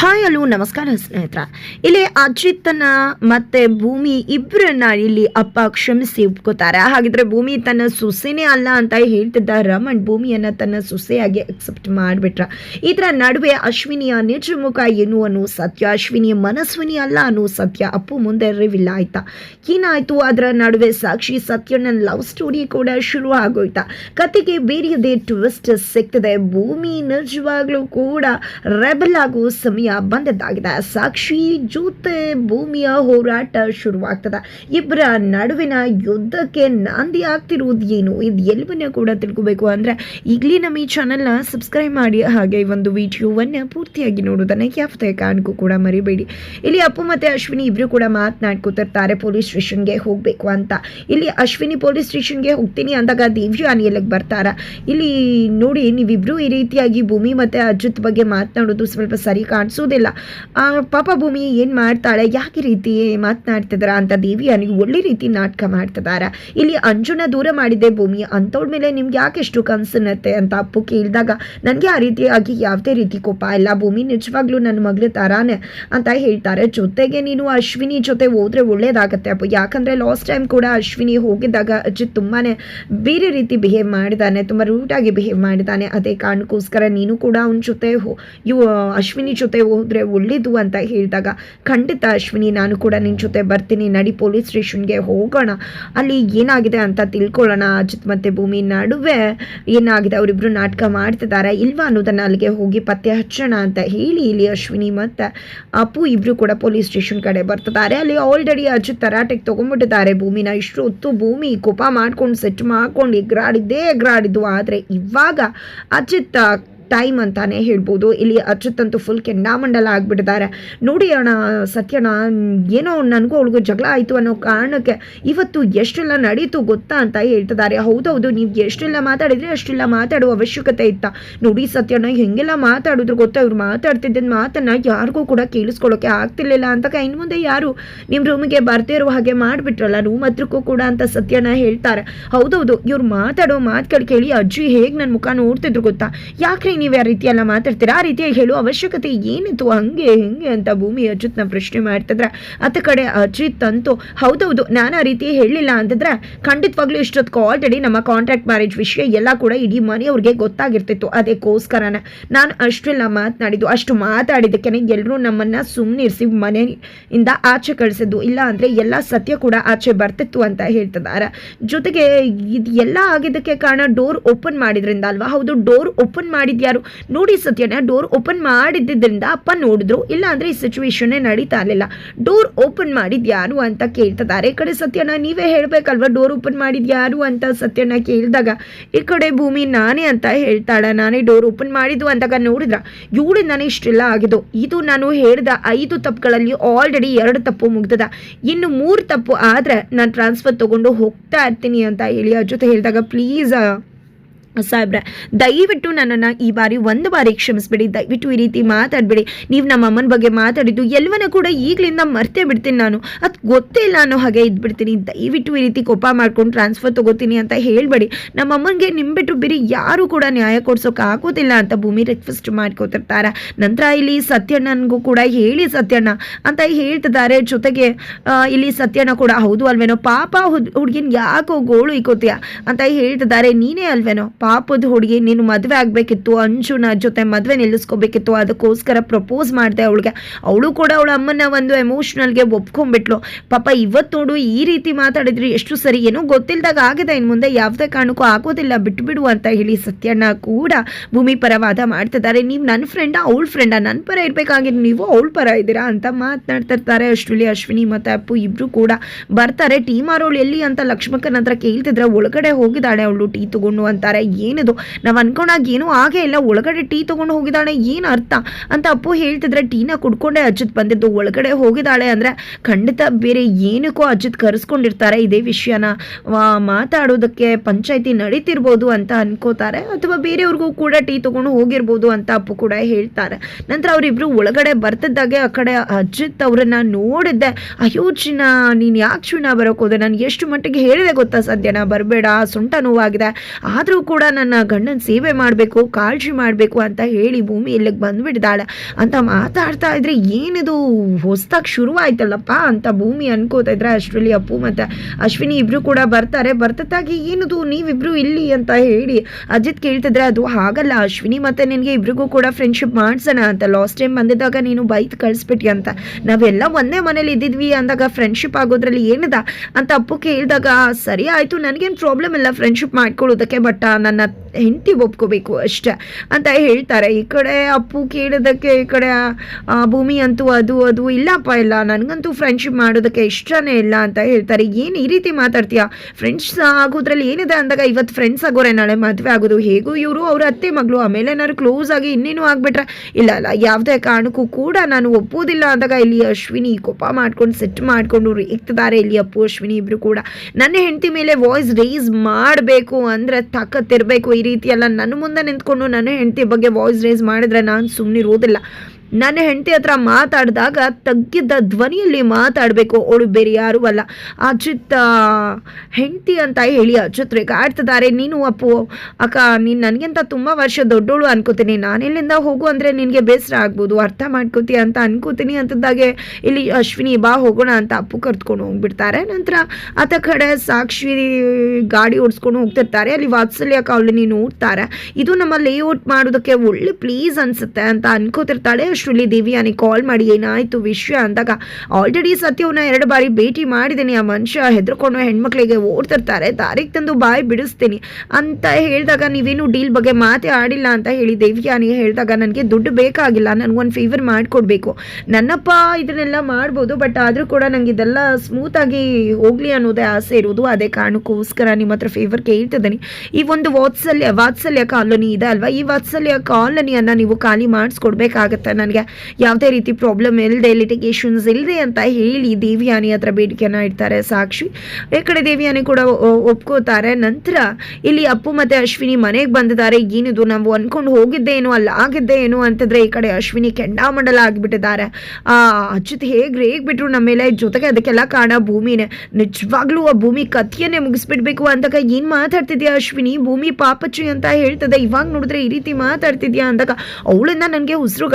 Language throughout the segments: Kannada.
ಹಾಯ್ ಅಲೋ ನಮಸ್ಕಾರ ಸ್ನೇಹಿತರ. ಇಲ್ಲಿ ಅಜಿತನ ಮತ್ತೆ ಭೂಮಿ ಇಬ್ಬರನ್ನ ಇಲ್ಲಿ ಅಪ್ಪ ಕ್ಷಮಿಸಿ ಒಪ್ಕೋತಾರೆ. ಹಾಗಿದ್ರೆ ಭೂಮಿ ತನ್ನ ಸೊಸೆನೇ ಅಲ್ಲ ಅಂತ ಹೇಳ್ತಿದ್ದ ರಮಣ್ ಭೂಮಿಯನ್ನ ತನ್ನ ಸೊಸೆಯಾಗಿ ಅಕ್ಸೆಪ್ಟ್ ಮಾಡಿಬಿಟ್ರ. ಇದರ ನಡುವೆ ಅಶ್ವಿನಿಯ ನಿಜ ಮುಖ ಏನು ಅನ್ನೋ ಸತ್ಯ ಅಶ್ವಿನಿ ಮನಸ್ವಿನಿ ಅಲ್ಲ ಅನ್ನೋ ಸತ್ಯ ಅಪ್ಪು ಮುಂದೆ ರಿವಿಲ್ ಆಯ್ತಾ? ಏನಾಯ್ತು? ಅದರ ನಡುವೆ ಸಾಕ್ಷಿ ಸತ್ಯನ ಲವ್ ಸ್ಟೋರಿ ಕೂಡ ಶುರು ಆಗೋಯ್ತಾ? ಕತೆಗೆ ಬೇರೆಯದೇ ಟ್ವಿಸ್ಟ್ ಸಿಗ್ತದೆ. ಭೂಮಿ ನಿಜವಾಗ್ಲೂ ಕೂಡ ರೆಬಲ್ ಆಗೋ ಸಮಯ ಬಂದದ್ದಾಗಿದೆ. ಸಾಕ್ಷಿ ಜೂತೆ ಭೂಮಿಯ ಹೋರಾಟ ಶುರುವಾಗ್ತದೆ. ಇಬ್ಬರ ನಡುವಿನ ಯುದ್ಧಕ್ಕೆ ನಾಂದಿ ಆಗ್ತಿರುವುದು ಏನು? ಇದು ಎಲ್ಲವನ್ನ ಕೂಡ ತಿಳ್ಕೋಬೇಕು ಅಂದ್ರೆ ಈಗಲೇ ನಮ್ಮ ಈ ಚಾನಲ್ನ ಸಬ್ಸ್ಕ್ರೈಬ್ ಮಾಡಿ ಹಾಗೆ ಈ ಒಂದು ವಿಡಿಯೋವನ್ನು ಪೂರ್ತಿಯಾಗಿ ನೋಡೋದನ್ನು ಯಾವುದೇ ಕಾರಣಕ್ಕೂ ಕೂಡ ಮರಿಬೇಡಿ. ಇಲ್ಲಿ ಅಪ್ಪು ಮತ್ತೆ ಅಶ್ವಿನಿ ಇಬ್ರು ಕೂಡ ಮಾತನಾಡ್ಕೋತಿರ್ತಾರೆ. ಪೊಲೀಸ್ ಸ್ಟೇಷನ್ಗೆ ಹೋಗಬೇಕು ಅಂತ. ಇಲ್ಲಿ ಅಶ್ವಿನಿ ಪೊಲೀಸ್ ಸ್ಟೇಷನ್ಗೆ ಹೋಗ್ತೀನಿ ಅಂದಾಗ ದಿವ್ಯಾನಿ ಎಲ್ಲಿಗೆ ಬರ್ತಾರ? ಇಲ್ಲಿ ನೋಡಿ, ನೀವಿಬ್ರು ಈ ರೀತಿಯಾಗಿ ಭೂಮಿ ಮತ್ತೆ ಅಜಿತ್ ಬಗ್ಗೆ ಮಾತನಾಡೋದು ಸ್ವಲ್ಪ ಸರಿ ಕಾಣಿಸೋದಿಲ್ಲ ಆ, ಪಾಪ ಭೂಮಿ ಏನು ಮಾಡ್ತಾಳೆ? ಯಾಕೆ ರೀತಿ ಮಾತನಾಡ್ತಿದಾರ ಅಂತ ದೇವಿಯಾನಿ ಒಳ್ಳೆ ರೀತಿ ನಾಟಕ ಮಾಡ್ತಿದಾರ. ಇಲ್ಲಿ ಅಂಜುನ ದೂರ ಮಾಡಿದೆ ಭೂಮಿ. ಅಂಥವ್ಳ ಮೇಲೆ ನಿಮ್ಗೆ ಯಾಕೆ ಎಷ್ಟು ಕನ್ಸನ್ನತ್ತೆ ಅಂತ ಅಪ್ಪು ಕೇಳಿದಾಗ ನನಗೆ ಆ ರೀತಿಯಾಗಿ ಯಾವುದೇ ರೀತಿ ಕೋಪ ಇಲ್ಲ. ಭೂಮಿ ನಿಜವಾಗ್ಲೂ ನನ್ನ ಮಗಳ ತರಾನೆ ಅಂತ ಹೇಳ್ತಾರೆ. ಜೊತೆಗೆ ನೀನು ಅಶ್ವಿನಿ ಜೊತೆ ಹೋದ್ರೆ ಒಳ್ಳೇದಾಗತ್ತೆ ಅಪ್ಪು. ಯಾಕಂದ್ರೆ ಲಾಸ್ಟ್ ಟೈಮ್ ಕೂಡ ಅಶ್ವಿನಿ ಹೋಗಿದ್ದಾಗ ಅಜ್ಜಿ ತುಂಬಾನೇ ಬೇರೆ ರೀತಿ ಬಿಹೇವ್ ಮಾಡಿದ್ದಾನೆ ತುಂಬ ರೂಟಾಗಿ ಬಿಹೇವ್ ಮಾಡಿದ್ದಾನೆ ಅದೇ ಕಾರಣಕ್ಕೋಸ್ಕರ ನೀನು ಕೂಡ ಅವನ ಜೊತೆ ಹೋ ಇವು ಅಶ್ವಿನಿ ಜೊತೆ ಹೋದ್ರೆ ಒಳ್ಳೇದು ಅಂತ ಹೇಳಿದಾಗ ಖಂಡಿತ ಅಶ್ವಿನಿ, ನಾನು ಕೂಡ ನಿನ್ನ ಜೊತೆ ಬರ್ತೀನಿ. ನಡಿ ಪೊಲೀಸ್ ಸ್ಟೇಷನ್ಗೆ ಹೋಗೋಣ. ಅಲ್ಲಿ ಏನಾಗಿದೆ ಅಂತ ತಿಳ್ಕೊಳ್ಳೋಣ. ಅಜಿತ್ ಮತ್ತೆ ಭೂಮಿ ನಡುವೆ ಏನಾಗಿದೆ ಅವರಿಬ್ಬರು ನಾಟಕ ಮಾಡ್ತಿದ್ದಾರೆ. ಇಲ್ವಾ ಅನ್ನೋದನ್ನ ಅಲ್ಲಿಗೆ ಹೋಗಿ ಪತ್ತೆ ಹಚ್ಚೋಣ ಅಂತ ಹೇಳಿ ಇಲ್ಲಿ ಅಶ್ವಿನಿ ಮತ್ತೆ ಅಪ್ಪು ಇಬ್ರು ಕೂಡ ಪೊಲೀಸ್ ಸ್ಟೇಷನ್ ಕಡೆ ಬರ್ತಿದ್ದಾರೆ. ಅಲ್ಲಿ ಆಲ್ರೆಡಿ ಅಜಿತ್ ತರಾಟೆಗೆ ತಗೊಂಡ್ಬಿಟ್ಟಿದ್ದಾರೆ. ಭೂಮಿನ ಇಷ್ಟು ಹೊತ್ತು ಭೂಮಿ ಕೋಪ ಮಾಡ್ಕೊಂಡು ಸೆಟ್ ಮಾಡ್ಕೊಂಡು ಎಗ್ರಾಡಿದ್ದೇ ಎಗ್ರಾಡಿದ್ದು. ಆದರೆ ಇವಾಗ ಅಜಿತ್ ಟೈಮ್ ಅಂತಾನೆ ಹೇಳ್ಬೋದು. ಇಲ್ಲಿ ಅಚ್ಯುತ್ ಫುಲ್ ಕೆಂಡಾಮಂಡಲ ಆಗಿಬಿಟ್ಟಿದ್ದಾರೆ. ನೋಡಿ ಅಣ್ಣ ಸತ್ಯಣ ಏನೋ ನನಗೂ ಅವಳಿಗೂ ಜಗಳ ಆಯಿತು ಅನ್ನೋ ಕಾರಣಕ್ಕೆ ಇವತ್ತು ಎಷ್ಟೆಲ್ಲ ನಡೀತು ಗೊತ್ತಾ ಅಂತ ಹೇಳ್ತಿದ್ದಾರೆ. ಹೌದೌದು, ನೀವು ಎಷ್ಟೆಲ್ಲ ಮಾತಾಡಿದರೆ ಅಷ್ಟೆಲ್ಲ ಮಾತಾಡುವ ಅವಶ್ಯಕತೆ ಇತ್ತ. ನೋಡಿ ಸತ್ಯಣ್ಣ, ಹೆಂಗೆಲ್ಲ ಮಾತಾಡಿದ್ರು ಗೊತ್ತಾ? ಇವ್ರು ಮಾತಾಡ್ತಿದ್ದ ಮಾತನ್ನ ಯಾರಿಗೂ ಕೂಡ ಕೇಳಿಸ್ಕೊಳ್ಳೋಕೆ ಆಗ್ತಿರ್ಲಿಲ್ಲ ಅಂತ ಇನ್ನು ಮುಂದೆ ಯಾರು ನಿಮ್ಮ ರೂಮಿಗೆ ಬರ್ದೇ ಇರೋ ಹಾಗೆ ಮಾಡಿಬಿಟ್ರಲ್ಲ? ರೂಮ್ ಹತ್ರಕ್ಕೂ ಕೂಡ ಅಂತ ಸತ್ಯನ ಹೇಳ್ತಾರೆ. ಹೌದೌದು, ಇವ್ರು ಮಾತಾಡೋ ಮಾತುಗಳು ಕೇಳಿ ಅಜ್ಜಿ ಹೇಗೆ ನನ್ನ ಮುಖ ನೋಡ್ತಿದ್ರು ಗೊತ್ತಾ? ಯಾಕ್ರಿ ನೀವು ಯಾವ ರೀತಿ ಎಲ್ಲ ಮಾತಾಡ್ತೀರಾ? ಆ ರೀತಿಯಾಗಿ ಹೇಳುವ ಅವಶ್ಯಕತೆ ಏನಿತ್ತು? ಹಂಗೆ, ಹಿಂಗೆ ಅಂತ ಭೂಮಿ ಅಜಿತ್ನ ಪ್ರಶ್ನೆ ಮಾಡ್ತಿದ್ರೆ. ಅತ್ತ ಕಡೆ ಅಜಿತ್ ಅಂತೂ, ಹೌದೌದು, ನಾನು ಆ ರೀತಿ ಹೇಳಲಿಲ್ಲ ಅಂತಂದ್ರೆ, ಖಂಡಿತವಾಗ್ಲೂ ಇಷ್ಟೊತ್ತು ಆಲ್ರೆಡಿ ನಮ್ಮ ಕಾಂಟ್ರಾಕ್ಟ್ ಮ್ಯಾರೇಜ್ ವಿಷಯ ಎಲ್ಲ ಕೂಡ ಇಡೀ ಮನೆಯವ್ರಿಗೆ ಗೊತ್ತಾಗಿರ್ತಿತ್ತು. ಅದಕ್ಕೋಸ್ಕರನ ನಾನು ಅಷ್ಟೆಲ್ಲ ಮಾತನಾಡಿದ್ದು, ಅಷ್ಟು ಮಾತಾಡಿದ್ದಕ್ಕೆ ಎಲ್ಲರೂ ನಮ್ಮನ್ನ ಸುಮ್ಮನಿರಿಸಿ ಇಂದ ಆಚೆ ಕಳಿಸಿದ್ದು. ಇಲ್ಲ ಅಂದರೆ ಎಲ್ಲ ಸತ್ಯ ಕೂಡ ಆಚೆ ಬರ್ತಿತ್ತು ಅಂತ ಹೇಳ್ತಿದ್ದಾರೆ. ಜೊತೆಗೆ ಇದು ಎಲ್ಲ ಆಗಿದ್ದಕ್ಕೆ ಕಾರಣ ಡೋರ್ ಓಪನ್ ಮಾಡಿದ್ರಿಂದ ಅಲ್ವಾ? ಹೌದು ಡೋರ್ ಓಪನ್ ಮಾಡಿದ್ಯಾರು ನೋಡಿ ಸತ್ಯನ ಡೋರ್ ಓಪನ್ ಮಾಡಿದ್ದರಿಂದ ಅಪ್ಪ ನೋಡಿದ್ರು. ಇಲ್ಲ ಅಂದರೆ ಈ ಸಿಚುವೇಶನ್ನೇ ನಡೀತಾ ಇರಲಿಲ್ಲ. ಡೋರ್ ಓಪನ್ ಮಾಡಿದ್ ಯಾರು ಅಂತ ಕೇಳ್ತಿದ್ದಾರೆ. ಈ ಕಡೆ ಸತ್ಯನ ನೀವೇ ಹೇಳಬೇಕಲ್ವ ಡೋರ್ ಓಪನ್ ಮಾಡಿದ್ ಯಾರು ಅಂತ ಸತ್ಯನ ಕೇಳಿದಾಗ. ಈ ಕಡೆ ಭೂಮಿ ನಾನೇ ಅಂತ ಹೇಳ್ತಾಳ. ನಾನೇ ಡೋರ್ ಓಪನ್ ಮಾಡಿದ್ದು ಅಂದಾಗ ನೋಡಿದ್ರ? ಇವಳಿಂದಾನೇ ಇಷ್ಟೆಲ್ಲ ಆಗಿದ್ದು. ಇದು ನಾನು ಹೇಳಿದ ಐದು ತಪ್ಪುಗಳಲ್ಲಿ ಆಲ್ರೆಡಿ ಎರಡು ತಪ್ಪು ಮುಗ್ದದ. ಇನ್ನು ಮೂರು ತಪ್ಪು ಆದ್ರೆ ನಾನು ಟ್ರಾನ್ಸ್ಫರ್ ತೊಗೊಂಡು ಹೋಗ್ತಾ ಇರ್ತೀನಿ ಅಂತ ಹೇಳಿ ಅವ್ರ ಜೊತೆ ಹೇಳಿದಾಗ ಪ್ಲೀಸ್ ಸಾಹೇಬ್ರೆ, ದಯವಿಟ್ಟು ನನ್ನನ್ನು ಈ ಬಾರಿ ಒಂದು ಬಾರಿ ಕ್ಷಮಿಸ್ಬಿಡಿ. ದಯವಿಟ್ಟು ಈ ರೀತಿ ಮಾತಾಡಬೇಡಿ. ನೀವು ನಮ್ಮ ಅಮ್ಮನ ಬಗ್ಗೆ ಮಾತಾಡಿದ್ದು ಎಲ್ಲವನ್ನ ಕೂಡ ಈಗಲಿಂದ ಮರ್ತೇ ಬಿಡ್ತೀನಿ ನಾನು. ಅದು ಗೊತ್ತೇ ಇಲ್ಲ ಅನ್ನೋ ಹಾಗೆ ಇದ್ಬಿಡ್ತೀನಿ. ದಯವಿಟ್ಟು ಈ ರೀತಿ ಕೋಪ ಮಾಡ್ಕೊಂಡು ಟ್ರಾನ್ಸ್ಫರ್ ತಗೋತೀನಿ ಅಂತ ಹೇಳಬೇಡಿ. ನಮ್ಮ ಅಮ್ಮನಿಗೆ ನಿಮ್ಮ ಬಿಟ್ಟು ಬೇರೆ ಯಾರು ಕೂಡ ನ್ಯಾಯ ಕೊಡ್ಸೋಕೆ ಆಗೋದಿಲ್ಲ ಅಂತ ಭೂಮಿ ರಿಕ್ವೆಸ್ಟ್ ಮಾಡ್ಕೋತಿರ್ತಾರೆ. ನಂತರ ಇಲ್ಲಿ ಸತ್ಯಣ್ಣನಿಗೂ ಕೂಡ ಹೇಳಿ ಸತ್ಯಣ್ಣ ಅಂತ ಹೇಳ್ತಿದ್ದಾರೆ. ಜೊತೆಗೆ ಇಲ್ಲಿ ಸತ್ಯಣ್ಣ ಕೂಡ, ಹೌದು ಅಲ್ವೇನೋ, ಪಾಪ ಹುಡುಗಿನ ಯಾಕೋ ಗೋಳು ಇಕ್ಕೋತೀಯ ಅಂತ ಹೇಳ್ತಿದ್ದಾರೆ. ನೀನೇ ಅಲ್ವೇನೋ ಪಾಪದ ಹುಡುಗಿ, ನೀನು ಮದುವೆ ಆಗಬೇಕಿತ್ತು, ಅಂಜುನ ಜೊತೆ ಮದುವೆ ನಿಲ್ಲಿಸ್ಕೋಬೇಕಿತ್ತು, ಅದಕ್ಕೋಸ್ಕರ ಪ್ರಪೋಸ್ ಮಾಡಿದೆ ಅವಳಿಗೆ. ಅವಳು ಕೂಡ ಅವಳ ಅಮ್ಮನ ಒಂದು ಎಮೋಷ್ನಲ್ಗೆ ಒಪ್ಕೊಂಡ್ಬಿಟ್ಲು. ಪಾಪ ಇವತ್ತು ನೋಡು, ಈ ರೀತಿ ಮಾತಾಡಿದ್ರೆ ಎಷ್ಟು ಸರಿ ಏನೋ ಗೊತ್ತಿಲ್ಲದಾಗ ಆಗಿದೆ. ಇನ್ನು ಮುಂದೆ ಯಾವುದೇ ಕಾರಣಕ್ಕೂ ಆಗೋದಿಲ್ಲ. ಬಿಟ್ಬಿಡು ಅಂತ ಹೇಳಿ ಸತ್ಯಣ್ಣ ಕೂಡ ಭೂಮಿ ಪರ ವಾದ ಮಾಡ್ತಿದ್ದಾರೆ. ನೀವು ನನ್ನ ಫ್ರೆಂಡ ಅವಳ ಫ್ರೆಂಡ ನನ್ನ ಪರ ಇರಬೇಕಾಗಿದ್ದು ನೀವು ಅವಳ ಪರ ಇದ್ದೀರಾ ಅಂತ ಮಾತನಾಡ್ತಿರ್ತಾರೆ ಅಷ್ಟರಲ್ಲಿ ಅಶ್ವಿನಿ ಮತ್ತು ಅಪ್ಪು ಇಬ್ರು ಕೂಡ ಬರ್ತಾರೆ. ಟೀ ಮಾರೋಳು ಎಲ್ಲಿ ಅಂತ ಲಕ್ಷ್ಮಕ್ಕನ ಹತ್ರ ಕೇಳ್ತಿದ್ರೆ ಒಳಗಡೆ ಹೋಗಿದ್ದಾಳೆ ಅವಳು ಟೀ ತಗೊಂಡು ಅಂತಾರೆ. ಏನಿದು? ನಾವು ಅನ್ಕೊಂಡಾಗ ಏನೂ ಆಗೇ ಇಲ್ಲ. ಒಳಗಡೆ ಟೀ ತೊಗೊಂಡು ಹೋಗಿದ್ದಾಳೆ, ಏನು ಅರ್ಥ? ಅಂತ ಅಪ್ಪು ಹೇಳ್ತಿದ್ರೆ ಟೀನ ಕುಡ್ಕೊಂಡೇ ಅಜ್ಜಿತ್ ಬಂದಿದ್ದು. ಒಳಗಡೆ ಹೋಗಿದ್ದಾಳೆ ಅಂದರೆ ಖಂಡಿತ ಬೇರೆ ಏನಕ್ಕೂ ಅಜ್ಜಿತ್ ಕರೆಸ್ಕೊಂಡಿರ್ತಾರೆ ಇದೇ ವಿಷಯನ. ಮಾತಾಡೋದಕ್ಕೆ ಪಂಚಾಯತಿ ನಡೀತಿರ್ಬೋದು ಅಂತ ಅನ್ಕೋತಾರೆ. ಅಥವಾ ಬೇರೆಯವ್ರಿಗೂ ಕೂಡ ಟೀ ತೊಗೊಂಡು ಹೋಗಿರ್ಬೋದು ಅಂತ ಅಪ್ಪು ಕೂಡ ಹೇಳ್ತಾರೆ. ನಂತರ ಅವರಿಬ್ರು ಒಳಗಡೆ ಬರ್ತಿದ್ದಾಗೆ ಆ ಕಡೆ ಅಜಿತ್ ಅವ್ರನ್ನ ನೋಡಿದ್ದೆ. ಅಯ್ಯೋ, ಚಿನ್ನ, ನೀನು ಯಾಕೆ ಚಿನ್ನ ಬರೋಕೋದೆ ನಾನು ಎಷ್ಟು ಮಟ್ಟಿಗೆ ಹೇಳಿದೆ ಗೊತ್ತಾ ಸದ್ಯನ? ಬರಬೇಡ, ಸೊಂಟ ನೋವಾಗಿದೆ. ಆದರೂ ಕೂಡ ಕೂಡ ನನ್ನ ಗಂಡನ ಸೇವೆ ಮಾಡಬೇಕು, ಕಾಳಜಿ ಮಾಡಬೇಕು ಅಂತ ಹೇಳಿ ಭೂಮಿ ಇಲ್ಲಿಗೆ ಬಂದುಬಿಡ್ದಾಳೆ. ಅಂತ ಮಾತಾಡ್ತಾ ಇದ್ರೆ ಏನಿದು, ಹೊಸ್ದಾಗಿ ಶುರುವಾಯ್ತಲ್ಲಪ್ಪ ಅಂತ ಭೂಮಿ ಅನ್ಕೋತಾ ಇದ್ರೆ ಅಷ್ಟರಲ್ಲಿ ಅಪ್ಪು ಮತ್ತು ಅಶ್ವಿನಿ ಇಬ್ಬರು ಕೂಡ ಬರ್ತಾರೆ. ಬರ್ತದಾಗಿ ಏನಿದು, ನೀವಿಬ್ರು ಇಲ್ಲಿ ಅಂತ ಹೇಳಿ ಅಜಿತ್ ಕೇಳ್ತಿದ್ರೆ ಅದು ಹಾಗಲ್ಲ. ಅಶ್ವಿನಿ ಮತ್ತು ನಿನಗೆ ಇಬ್ರಿಗೂ ಕೂಡ ಫ್ರೆಂಡ್ಶಿಪ್ ಮಾಡ್ಸೋಣ ಅಂತ. ಲಾಸ್ಟ್ ಟೈಮ್ ಬಂದಿದ್ದಾಗ ನೀನು ಬೈತ್ ಕಳಿಸ್ಬಿಟ್ಟಿ ಅಂತ. ನಾವೆಲ್ಲ ಒಂದೇ ಮನೇಲಿ ಇದ್ದಿದ್ವಿ ಅಂದಾಗ ಫ್ರೆಂಡ್ಶಿಪ್ ಆಗೋದ್ರಲ್ಲಿ ಏನಿದೆ? ಅಂತ ಅಪ್ಪು ಕೇಳಿದಾಗ, ಸರಿ ಆಯಿತು, ನನಗೇನು ಪ್ರಾಬ್ಲಮ್ ಇಲ್ಲ ಫ್ರೆಂಡ್ಶಿಪ್ ಮಾಡ್ಕೊಳ್ಳೋದಕ್ಕೆ ಬಟ್ ನನ್ನ ಹೆಂಡತಿ ಒಪ್ಕೋಬೇಕು ಅಷ್ಟೆ ಅಂತ ಹೇಳ್ತಾರೆ. ಈ ಕಡೆ ಅಪ್ಪು ಕೇಳೋದಕ್ಕೆ ಈ ಕಡೆ ಭೂಮಿ ಅಂತೂ ಅದು ಅದು ಇಲ್ಲಪ್ಪ, ಇಲ್ಲ, ನನಗಂತೂ ಫ್ರೆಂಡ್ಶಿಪ್ ಮಾಡೋದಕ್ಕೆ ಇಷ್ಟನೇ ಇಲ್ಲ ಅಂತ ಹೇಳ್ತಾರೆ. ಏನು ಈ ರೀತಿ ಮಾತಾಡ್ತೀಯಾ? ಫ್ರೆಂಡ್ಸ್ ಆಗೋದ್ರಲ್ಲಿ ಏನಿದೆ ಅಂದಾಗ ಇವತ್ತು ಫ್ರೆಂಡ್ಸ್ ಆಗೋರೆ, ನಾಳೆ ಮದುವೆ ಆಗೋದು. ಹೇಗೂ ಇವರು ಅವ್ರ ಅತ್ತೆ ಮಗಳು, ಆಮೇಲೆ ಏನಾದ್ರು ಕ್ಲೋಸ್ ಆಗಿ ಇನ್ನೇನು ಆಗಿಬಿಟ್ರೆ. ಇಲ್ಲ ಅಲ್ಲ ಯಾವುದೇ ಕಾರಣಕ್ಕೂ ಕೂಡ ನಾನು ಒಪ್ಪೋದಿಲ್ಲ ಅಂದಾಗ ಇಲ್ಲಿ ಅಶ್ವಿನಿ ಕೋಪ ಮಾಡ್ಕೊಂಡು ಸೆಟ್ ಮಾಡ್ಕೊಂಡು ಇಕ್ತಿದ್ದಾರೆ ಇಲ್ಲಿ ಅಪ್ಪು, ಅಶ್ವಿನಿ ಇಬ್ಬರು ಕೂಡ. ನನ್ನ ಹೆಂಡತಿ ಮೇಲೆ ವಾಯ್ಸ್ ರೇಸ್ ಮಾಡಬೇಕು ಅಂದರೆ ತಾಕತ್ತಿರಬೇಕು. ಈ ರೀತಿ ನನ್ನ ಮುಂದೆ ನಿಂತ್ಕೊಂಡು ನನ್ನ ಹೆಂಡತಿ ಬಗ್ಗೆ ವಾಯ್ಸ್ ರೇಸ್ ಮಾಡಿದ್ರೆ ನಾನು ಸುಮ್ಮನಿರೋದಿಲ್ಲ ನನ್ನ ಹೆಂಡತಿ ಹತ್ರ ಮಾತಾಡಿದಾಗ ತಗ್ಗಿದ್ದ ಧ್ವನಿಯಲ್ಲಿ ಮಾತಾಡಬೇಕು. ಅವಳು ಬೇರೆ ಯಾರೂ ಅಲ್ಲ. ಅಜಿತ್ ಹೆಂಡತಿ ಅಂತ ಹೇಳಿ ಅಜಿತ್ ರೇಗಾಡ್ತಿದ್ದಾರೆ. ನೀನು ಅಪ್ಪು, ಅಕ್ಕ, ನೀನು ನನಗಿಂತ ತುಂಬ ವರ್ಷ ದೊಡ್ಡೋಳು ಅನ್ಕೋತೀನಿ. ನಾನೆಲ್ಲಿಂದ ಹೋಗು ಅಂದರೆ ನಿನಗೆ ಬೇಸರ ಆಗ್ಬೋದು. ಅರ್ಥ ಮಾಡ್ಕೋತೀಯ ಅಂತ ಅನ್ಕೋತೀನಿ ಅಂತದ್ದಾಗೆ ಇಲ್ಲಿ ಅಶ್ವಿನಿ ಬಾ, ಹೋಗೋಣ ಅಂತ ಅಪ್ಪು ಕರೆದುಕೊಂಡು ಹೋಗ್ಬಿಡ್ತಾರೆ. ನಂತರ ಆತ ಕಡೆ ಸಾಕ್ಷಿ ಗಾಡಿ ಓಡಿಸ್ಕೊಂಡು ಹೋಗ್ತಿರ್ತಾರೆ. ಅಲ್ಲಿ ವಾತ್ಸಲ್ಯ ಕಾಲೋನಿ ನೋಡ್ತಾರೆ. ಇದು ನಮ್ಮ ಲೇಔಟ್ ಮಾಡೋದಕ್ಕೆ ಒಳ್ಳೆ ಪ್ಲೀಸ್ ಅನ್ಸುತ್ತೆ ಅಂತ ಅನ್ಕೋತಿರ್ತಾಳೆ ಅಷ್ಟರಲ್ಲಿ ದೇವಿಯಾನಿ ಕಾಲ್ ಮಾಡಿ, ಏನಾಯ್ತು ವಿಷಯ ಅಂದಾಗ, ಆಲ್ರೆಡಿ ಸತ್ಯವನ್ನ ಎರಡು ಬಾರಿ ಭೇಟಿ ಮಾಡಿದ್ದೀನಿ, ಆ ಮನುಷ್ಯ ಹೆದರ್ಕೊಂಡು ಹೆಣ್ಮಕ್ಳಿಗೆ ಓಡ್ತಿರ್ತಾರೆ ದಾರಿಗೆ ತಂದು ಬಾಯಿ ಬಿಡಿಸ್ತೀನಿ ಅಂತ ಹೇಳಿದಾಗ, ನೀವೇನು ಡೀಲ್ ಬಗ್ಗೆ ಮಾತೇ ಆಡಿಲ್ಲ ಅಂತ ಹೇಳಿ ದೇವಿಯಾನಿ ಹೇಳಿದಾಗ, ನನಗೆ ದುಡ್ಡು ಬೇಕಾಗಿಲ್ಲ ನನಗೊಂದು ಫೇವರ್ ಮಾಡಿಕೊಡ್ಬೇಕು. ನನ್ನಪ್ಪ ಇದನ್ನೆಲ್ಲ ಮಾಡ್ಬೋದು ಬಟ್ ಆದರೂ ಕೂಡ ನನಗೆ ಇದೆಲ್ಲ ಸ್ಮೂತಾಗಿ ಹೋಗಲಿ ಅನ್ನೋದೇ ಆಸೆ ಇರೋದು. ಅದೇ ಕಾರಣಕ್ಕೋಸ್ಕರ ನಿಮ್ಮ ಹತ್ರ ಫೇವರ್ ಕೇಳ್ತಿದ್ದೀನಿ. ಈ ಒಂದು ವಾತ್ಸಲ್ಯ ವಾತ್ಸಲ್ಯ ಕಾಲೋನಿ ಇದೆ ಅಲ್ವಾ? ಈ ವಾತ್ಸಲ್ಯ ಕಾಲೋನಿಯನ್ನು ನೀವು ಖಾಲಿ ಮಾಡಿಸ್ಕೊಡ್ಬೇಕಾಗತ್ತೆ, ನನಗೆ ಯಾವುದೇ ರೀತಿ ಪ್ರಾಬ್ಲಮ್ ಇಲ್ಲದೆ ಲಿಟಿಗೇಷನ್ಸ್ ಇಲ್ಲದೆ ಅಂತ ಹೇಳಿ ದೇವಿಯಾನಿ ಹತ್ರ ಬೇಡಿಕೆಯನ್ನು ಇಡ್ತಾರೆ ಸಾಕ್ಷಿ. ಈ ಕಡೆ ದೇವಿಯಾನಿ ಕೂಡ ಒಪ್ಕೋತಾರೆ. ನಂತರ ಇಲ್ಲಿ ಅಪ್ಪು ಮತ್ತು ಅಶ್ವಿನಿ ಮನೆಗೆ ಬಂದಿದ್ದಾರೆ. ಏನಿದು ನಾವು ಅಂದ್ಕೊಂಡು ಹೋಗಿದ್ದೆ ಏನು, ಅಲ್ಲ ಆಗಿದ್ದೆ ಏನು ಅಂತಂದ್ರೆ ಈ ಕಡೆ ಅಶ್ವಿನಿ ಕೆಂಡಾಮಂಡಲ ಆಗಿಬಿಟ್ಟಿದ್ದಾರೆ. ಆ, ಅಚ್ಯುತ್ ಹೇಗೆ ರೇಗ್ ಬಿಟ್ಟರು ನಮ್ಮ ಮೇಲೆ? ಜೊತೆಗೆ ಅದಕ್ಕೆಲ್ಲ ಕಾರಣ ಭೂಮಿನೇ. ನಿಜವಾಗ್ಲೂ ಆ ಭೂಮಿ ಕಥೆಯನ್ನೇ ಮುಗಿಸ್ಬಿಡ್ಬೇಕು ಅಂದಾಗ ಏನು ಮಾತಾಡ್ತಿದ್ಯಾ ಅಶ್ವಿನಿ? ಭೂಮಿ ಪಾಪಚ್ಚಿ ಅಂತ ಹೇಳ್ತದೆ. ಇವಾಗ ನೋಡಿದ್ರೆ ಈ ರೀತಿ ಮಾತಾಡ್ತಿದ್ಯಾ ಅಂದಾಗ ಅವಳನ್ನ ನನಗೆ ಉಸಿರು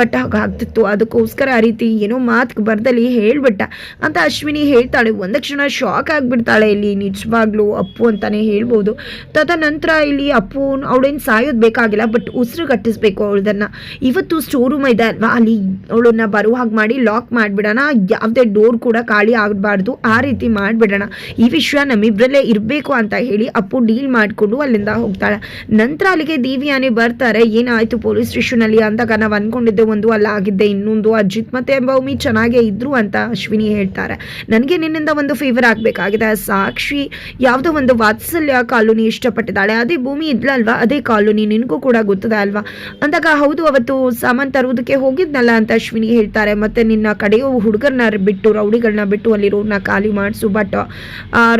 ಆಗ್ತಿತ್ತು. ಅದಕ್ಕೋಸ್ಕರ ಆ ರೀತಿ ಏನೋ ಮಾತು ಬರ್ದಲ್ಲಿ ಹೇಳ್ಬಿಟ್ಟ. ಅಂತ ಅಶ್ವಿನಿ ಹೇಳ್ತಾಳೆ. ಒಂದು ಕ್ಷಣ ಶಾಕ್ ಆಗಿಬಿಡ್ತಾಳೆ. ಇಲ್ಲಿ ನಿಜವಾಗ್ಲೂ ಅಪ್ಪು ಅಂತಾನೆ ಹೇಳ್ಬೋದು. ತದನಂತರ ಇಲ್ಲಿ ಅಪ್ಪು ಅವಳೇನು ಸಾಯೋದು ಬೇಕಾಗಿಲ್ಲ. ಬಟ್ ಉಸಿರು ಕಟ್ಟಿಸ್ಬೇಕು ಅವಳದನ್ನ. ಇವತ್ತು ಸ್ಟೋರ್ ರೂಮ್ ಇದೆ ಅಲ್ವಾ? ಅಲ್ಲಿ ಅವಳನ್ನ ಬರುವ ಹಾಗೆ ಮಾಡಿ ಲಾಕ್ ಮಾಡಿಬಿಡೋಣ. ಯಾವುದೇ ಡೋರ್ ಕೂಡ ಖಾಲಿ ಆಗಬಾರ್ದು. ಆ ರೀತಿ ಮಾಡಿಬಿಡೋಣ. ಈ ವಿಷಯ ನಮ್ಮಿಬ್ಬರಲ್ಲೇ ಇರಬೇಕು ಅಂತ ಹೇಳಿ ಅಪ್ಪು ಡೀಲ್ ಮಾಡಿಕೊಂಡು ಅಲ್ಲಿಂದ ಹೋಗ್ತಾಳೆ. ನಂತರ ಅಲ್ಲಿಗೆ ದೇವಿಯಾನೆ ಬರ್ತಾರೆ. ಏನಾಯಿತು ಪೊಲೀಸ್ ಸ್ಟೇಷನಲ್ಲಿ ಅಂದಾಗ ನಾವು ಅಂದ್ಕೊಂಡಿದ್ದೆ ಒಂದು ಅಲ್ಲ. ಆಗಿದ್ದೆ, ಇನ್ನೊಂದು ಅಜಿತ್ ಮತ್ತೆ ಭೌಮಿ ಚೆನ್ನಾಗೇ ಇದ್ರು ಅಂತ ಅಶ್ವಿನಿ ಹೇಳ್ತಾರೆ. ನನಗೆ ನಿನ್ನಿಂದ ಒಂದು ಫೇವರ್ ಆಗಬೇಕಾಗಿದೆ. ಸಾಕ್ಷಿ ಯಾವುದೋ ಒಂದು ವಾತ್ಸಲ್ಯ ಕಾಲೋನಿ ಇಷ್ಟಪಟ್ಟಿದ್ದಾಳೆ. ಅದೇ ಭೂಮಿ ಇದ್ಲಲ್ವಾ? ಅದೇ ಕಾಲೋನಿ. ನಿನಗೂ ಕೂಡ ಗೊತ್ತದೆ ಅಲ್ವಾ? ಅಂದಾಗ ಹೌದು, ಅವತ್ತು ಸಾಮಾನು ತರುವುದಕ್ಕೆ ಹೋಗಿದ್ನಲ್ಲ ಅಂತ ಅಶ್ವಿನಿ ಹೇಳ್ತಾರೆ. ಮತ್ತೆ ನಿನ್ನ ಕಡೆಯೋ ಹುಡುಗರನ್ನ ಬಿಟ್ಟು ರೌಡಿಗಳನ್ನ ಬಿಟ್ಟು ಅಲ್ಲಿ ರೋಡ್ನ ಖಾಲಿ ಮಾಡಿಸು. ಬಟ್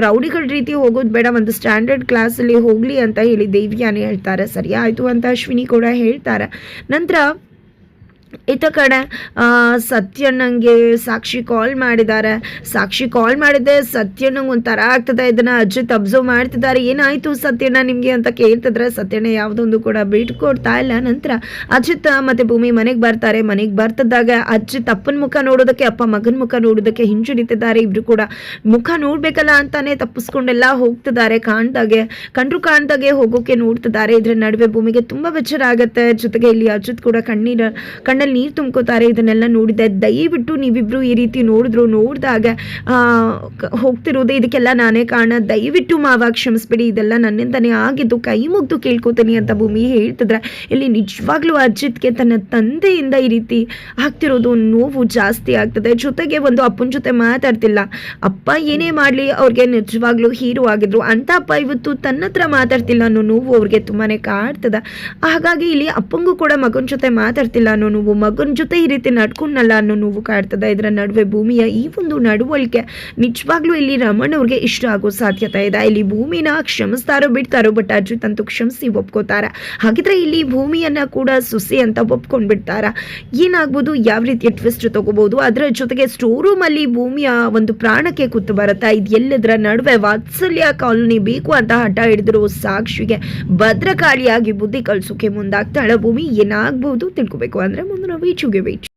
ರೌಡಿಗಳ ರೀತಿ ಹೋಗೋದು ಬೇಡ. ಒಂದು ಸ್ಟ್ಯಾಂಡರ್ಡ್ ಕ್ಲಾಸಲ್ಲಿ ಹೋಗಲಿ ಅಂತ ಹೇಳಿ ದೇವ್ಯಾನೇ ಹೇಳ್ತಾರೆ. ಸರಿ ಅಂತ ಅಶ್ವಿನಿ ಕೂಡ ಹೇಳ್ತಾರೆ. ನಂತರ ಇತ್ತ ಕಡೆ ಸತ್ಯಣ್ಣಂಗೆ ಸಾಕ್ಷಿ ಕಾಲ್ ಮಾಡಿದ್ದಾರೆ. ಸಾಕ್ಷಿ ಕಾಲ್ ಮಾಡಿದ್ದೆ, ಸತ್ಯಣ್ಣಂಗೆ ಒಂಥರ ಆಗ್ತದೆ. ಇದನ್ನು ಅಜಿತ್ ಅಬ್ಸರ್ವ್ ಮಾಡ್ತಿದ್ದಾರೆ. ಏನಾಯ್ತು ಸತ್ಯಣ್ಣ ನಿಮಗೆ ಅಂತ ಕೇಳ್ತಿದ್ರೆ, ಸತ್ಯಣ್ಣ ಯಾವುದೊಂದು ಕೂಡ ಬಿಟ್ಕೊಡ್ತಾ ಇಲ್ಲ. ನಂತರ ಅಜಿತ್ ಮತ್ತೆ ಭೂಮಿ ಮನೆಗೆ ಬರ್ತಾರೆ. ಮನೆಗೆ ಬರ್ತಿದ್ದಾಗ ಅಜಿತ್ ಅಪ್ಪನ ಮುಖ ನೋಡೋದಕ್ಕೆ, ಅಪ್ಪ ಮಗನ ಮುಖ ನೋಡೋದಕ್ಕೆ ಹಿಂಜರಿತಿದ್ದಾರೆ ಇಬ್ರು ಕೂಡ ಮುಖ ನೋಡಬೇಕಲ್ಲ ಅಂತಾನೆ ತಪ್ಪಿಸ್ಕೊಂಡೆಲ್ಲ ಹೋಗ್ತಿದ್ದಾರೆ. ಕಾಣ್ದಾಗೆ, ಕಂಡ್ರು ಕಾಣ್ದಾಗೆ ಹೋಗೋಕೆ ನೋಡ್ತಿದ್ದಾರೆ. ಇದ್ರ ನಡುವೆ ಭೂಮಿಗೆ ತುಂಬಾ ಆಗತ್ತೆ ಜೊತೆಗೆ ಇಲ್ಲಿ ಅಜಿತ್ ಕೂಡ ಕಣ್ಣೀರ ಕಣ್ಣಲ್ಲಿ ನೀರು ತುಂಬ್ಕೋತಾರೆ, ಇದನ್ನೆಲ್ಲ ನೋಡಿದೆ. ದಯವಿಟ್ಟು ನೀವಿಬ್ರು ಈ ರೀತಿ ನೋಡಿದ್ರು ನೋಡಿದಾಗ ಹೋಗ್ತಿರೋದು ಇದಕ್ಕೆಲ್ಲ ನಾನೇ ಕಾರಣ. ದಯವಿಟ್ಟು ಮಾವ ಕ್ಷಮಿಸ್ಬಿಡಿ, ಇದೆಲ್ಲ ನನ್ನಿಂದನೇ ಆಗಿದ್ದು ಕೈ ಮುಗ್ದು ಕೇಳ್ಕೊತೀನಿ ಅಂತ ಭೂಮಿ ಹೇಳ್ತಿದ್ರೆ, ಇಲ್ಲಿ ನಿಜವಾಗ್ಲೂ ಅಜಿತ್ಗೆ ತನ್ನ ತಂದೆಯಿಂದ ಈ ರೀತಿ ಆಗ್ತಿರೋದು ನೋವು ಜಾಸ್ತಿ ಆಗ್ತದೆ. ಜೊತೆಗೆ ಒಂದು ಅಪ್ಪನ ಜೊತೆ ಮಾತಾಡ್ತಿಲ್ಲ. ಅಪ್ಪ ಏನೇ ಮಾಡಲಿ, ಅವ್ರಿಗೆ ನಿಜವಾಗ್ಲೂ ಹೀರೋ ಆಗಿದ್ರು. ಅಂತ ಅಪ್ಪ ಇವತ್ತು ತನ್ನ ಹತ್ರ ಮಾತಾಡ್ತಿಲ್ಲ ಅನ್ನೋ ನೋವು ಅವ್ರಿಗೆ ತುಂಬಾನೇ ಕಾಡ್ತದ. ಹಾಗಾಗಿ ಇಲ್ಲಿ ಅಪ್ಪಂಗೂ ಕೂಡ ಮಗನ ಜೊತೆ ಮಾತಾಡ್ತಿಲ್ಲ ಅನ್ನೋ ನೋವು ಮಗನ ಜೊತೆ ಈ ರೀತಿ ನಡ್ಕೊಂಡಲ್ಲ ಅನ್ನೋ ನೋವು ಕಾಡ್ತದೆ. ಇದರ ನಡುವೆ ಭೂಮಿಯ ಈ ಒಂದು ನಡವಳಿಕೆ ನಿಜವಾಗ್ಲೂ ಇಲ್ಲಿ ರಮಣ್ ಅವ್ರಿಗೆ ಇಷ್ಟ ಆಗೋ ಸಾಧ್ಯತೆ ಇದೆ. ಇಲ್ಲಿ ಭೂಮಿನ ಕ್ಷಮಿಸ್ತಾರೋ ಬಿಡ್ತಾರೋ ಬಟ್ ಅರ್ಜಿತ್ ಅಂತೂ ಕ್ಷಮಿಸಿ ಒಪ್ಕೋತಾರ. ಹಾಗಿದ್ರೆ ಇಲ್ಲಿ ಭೂಮಿಯನ್ನ ಕೂಡ ಸುಸಿ ಅಂತ ಒಪ್ಕೊಂಡ್ ಬಿಡ್ತಾರ ಏನಾಗ್ಬೋದು? ಯಾವ ರೀತಿಯ ಟ್ವಿಸ್ಟ್ ತಗೋಬಹುದು ಅದರ ಜೊತೆಗೆ ಸ್ಟೋರ್ ರೂಮ್ ಅಲ್ಲಿ ಭೂಮಿಯ ಒಂದು ಪ್ರಾಣಕ್ಕೆ ಕೂತು ಬರುತ್ತಾ? ಇದು ಎಲ್ಲದರ ನಡುವೆ ವಾತ್ಸಲ್ಯ ಕಾಲೋನಿ ಬೇಕು ಅಂತ ಹಠ ಹಿಡಿದಿರೋ ಸಾಕ್ಷಿಗೆ ಭದ್ರಕಾಳಿಯಾಗಿ ಬುದ್ಧಿ ಕಳ್ಸೋಕೆ ಮುಂದಾಗ್ತಾಳ ಭೂಮಿ. ಏನಾಗ್ಬಹುದು ತಿಳ್ಕೊಬೇಕು ಅಂದ್ರೆ I'm gonna reach you.